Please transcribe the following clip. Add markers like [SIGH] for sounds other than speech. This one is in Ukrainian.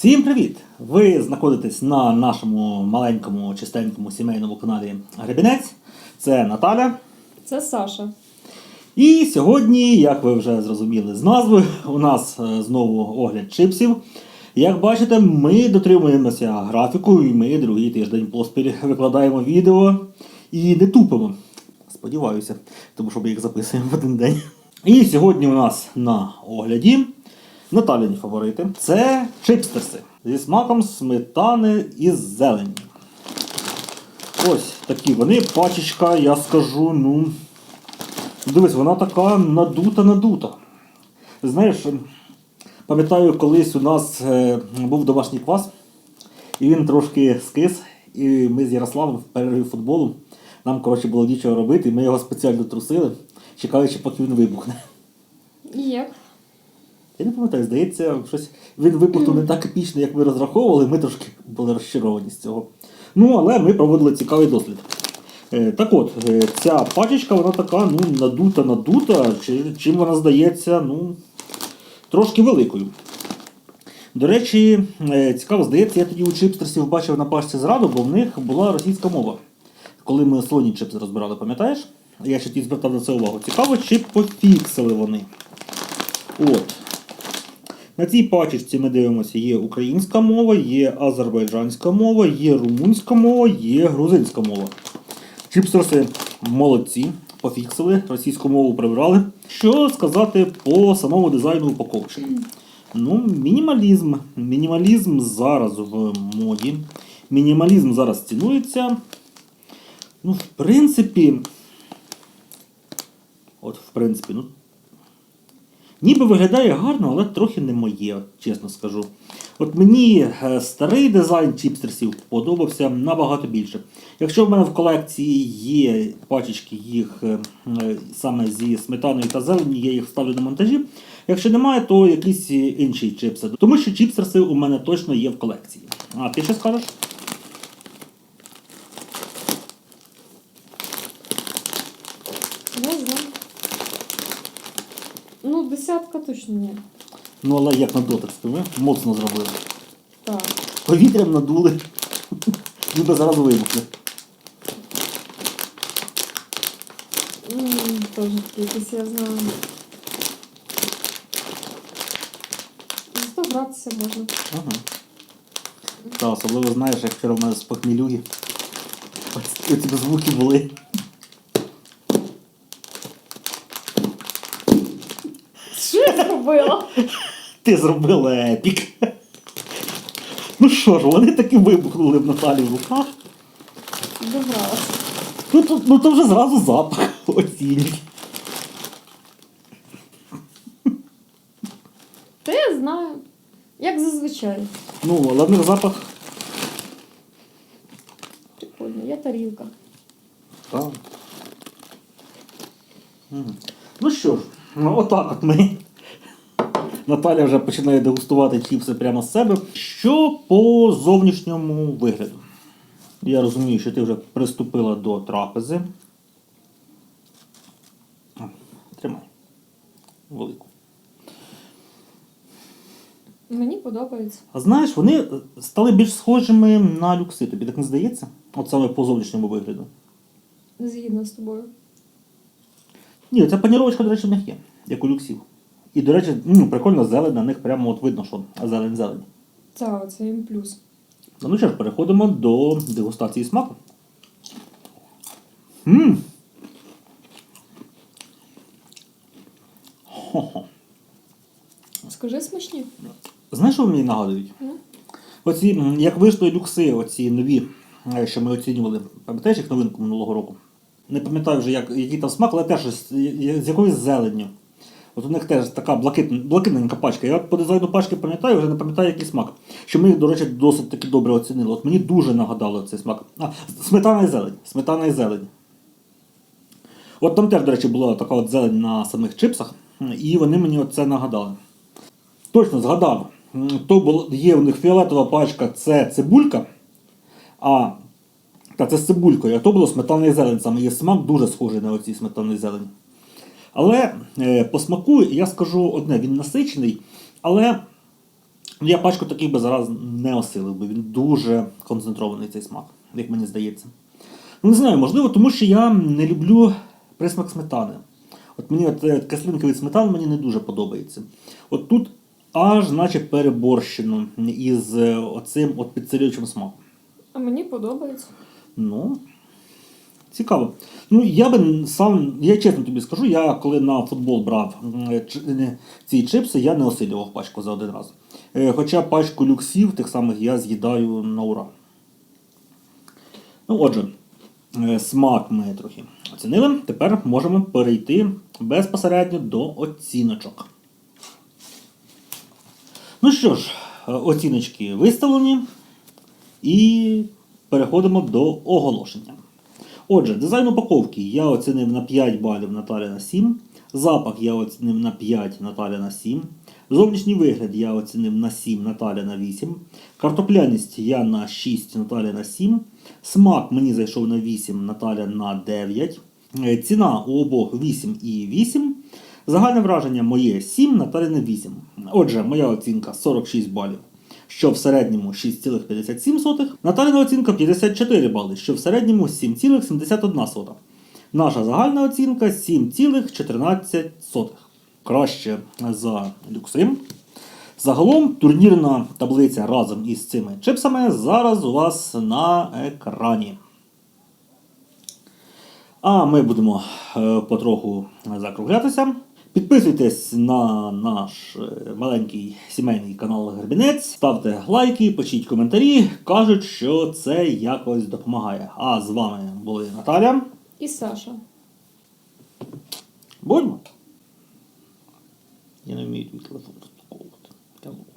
Всім привіт! Ви знаходитесь на нашому маленькому чистенькому сімейному каналі Гребінець. Це Наталя. Це Саша. І сьогодні, як ви вже зрозуміли з назви, у нас е, знову огляд чипсів. Як бачите, ми дотримуємося графіку, і ми другий тиждень поспіль викладаємо відео і не тупимо. Сподіваюся, тому що ми їх записуємо в один день. І сьогодні у нас на огляді Наталіні фаворити. Це чипстерси зі смаком сметани із зелені. Ось такі вони. Пачечка, я скажу, ну. Дивись, вона така надута-надута. Знаєш, пам'ятаю, колись у нас е, був домашній квас, і він трошки скис, і ми з Ярославом в перерві футболу. Нам, коротше, було нічого робити, і ми його спеціально трусили, чекаючи, поки він вибухне. І як? Я не пам'ятаю, здається, щось він вибухнув не так епічно, як ми розраховували, ми трошки були розчаровані з цього. Ну, але ми проводили цікавий дослід. Е, так от, е, ця пачечка, вона така, ну, надута-надута, чим вона здається, ну, трошки великою. До речі, е, цікаво, здається, я тоді у чипстерсів бачив на пачці зраду, бо в них була російська мова. Коли ми слоні чипси розбирали, пам'ятаєш? Я ще тоді звертав на це увагу. Цікаво, чи пофіксили вони. От. На цій пачечці ми дивимося, є українська мова, є азербайджанська мова, є румунська мова, є грузинська мова. Чіпстерси молодці, пофіксили, російську мову прибрали. Що сказати по самому дизайну упаковки? Ну, мінімалізм. Мінімалізм зараз в моді. Мінімалізм зараз цінується. Ну, в принципі. От, в принципі, ну, Ніби виглядає гарно, але трохи не моє, чесно скажу. От мені е, старий дизайн чіпстерсів подобався набагато більше. Якщо в мене в колекції є пачечки їх е, е, саме зі сметаною та зеленю, я їх ставлю на монтажі. Якщо немає, то якісь інші чіпси. Тому що чіпстерси у мене точно є в колекції. А ти що скажеш? Не знаю. Ну, десятка точно ні. Ну, але як на дотик скажи, моцно зробили. Так. Повітрям надули. Ніби зараз вибухне. Теж якісь я знаю. Зато гратися можна. Ага. Та особливо знаєш, як вчора в мене з похмілюги. Ось ці звуки були. Що я зробила? [LAUGHS] Ти зробила епік. Ну що ж, вони таки вибухнули в Наталі в руках. Добралась. Ну то, ну, то вже зразу запах [LAUGHS] осінній. Та я знаю. Як зазвичай. Ну, але в запах. Прикольно, є тарілка. Так. Ну що ж, ну, отак от ми. Наталя вже починає дегустувати чіпси прямо з себе. Що по зовнішньому вигляду? Я розумію, що ти вже приступила до трапези. Тримай. Велику. Мені подобається. А знаєш, вони стали більш схожими на люкси. Тобі так не здається? От саме по зовнішньому вигляду. Не згідна з тобою. Ні, ця паніровочка, до речі, в них є, як у люксів. І, до речі, ну, прикольно зелень, на них прямо от видно, що зелень-зелень. Та, це їм плюс. Ну що ж, переходимо до дегустації смаку. Ммм. Хо-хо. Скажи смачні. Знаєш, що мені нагадують? Ну. Оці, як вийшли люкси, оці нові, е, що ми оцінювали, пам'ятаєш їх новинку минулого року? Не пам'ятаю вже, як, який там смак, але теж з, з якоюсь зеленню. От у них теж така блакитненька пачка. Я по дизайну пачки пам'ятаю, вже не пам'ятаю, який смак. Що ми до речі, досить таки добре оцінили. От мені дуже нагадало цей смак. А, сметана і зелень. Сметана і зелень. От там теж, до речі, була така от зелень на самих чипсах, і вони мені оце нагадали. Точно згадав. То було, є у них фіолетова пачка, це цибулька. А та це з цибулькою, а то було сметана і зелень. Саме є смак дуже схожий на оці сметану і зелень. Але е, по смаку я скажу одне, він насичений, але Я пачку таких би зараз не осилив, бо він дуже концентрований цей смак, як мені здається. Ну, не знаю, можливо, тому що я не люблю присмак сметани. От мені от, е, кислинка від сметани мені не дуже подобається. От тут аж наче переборщено із е, оцим от підсилюючим смаком. А мені подобається. Ну, цікаво. Ну, я би сам, я чесно тобі скажу, я коли на футбол брав не, ці чипси, я не осилював пачку за один раз. Е, Хоча пачку люксів тих самих я з'їдаю на ура. Ну, отже, е, смак ми трохи оцінили. Тепер можемо перейти безпосередньо до оціночок. Ну що ж, е, оціночки виставлені. І переходимо до оголошення. Отже, дизайн упаковки я оцінив на 5 балів Наталя на 7. Запах я оцінив на 5 Наталя на 7. Зовнішній вигляд я оцінив на 7 Наталя на 8. Картопляність я на 6 Наталя на 7. Смак мені зайшов на 8 Наталя на 9. Е, Ціна у обох 8 і 8. Загальне враження моє 7, Наталі на 8. Отже, моя оцінка 46 балів, що в середньому 6,57. Наталіна оцінка 54 бали, що в середньому 7,71. Наша загальна оцінка 7,14. Краще за люксим. Загалом турнірна таблиця разом із цими чипсами зараз у вас на екрані. А ми будемо е, потроху закруглятися. Підписуйтесь на наш е, маленький сімейний канал Гребінець, ставте лайки, пишіть коментарі. Кажуть, що це якось допомагає. А з вами були Наталя. І Саша. Будьмо. Я не вмію твій телефон розпаковувати.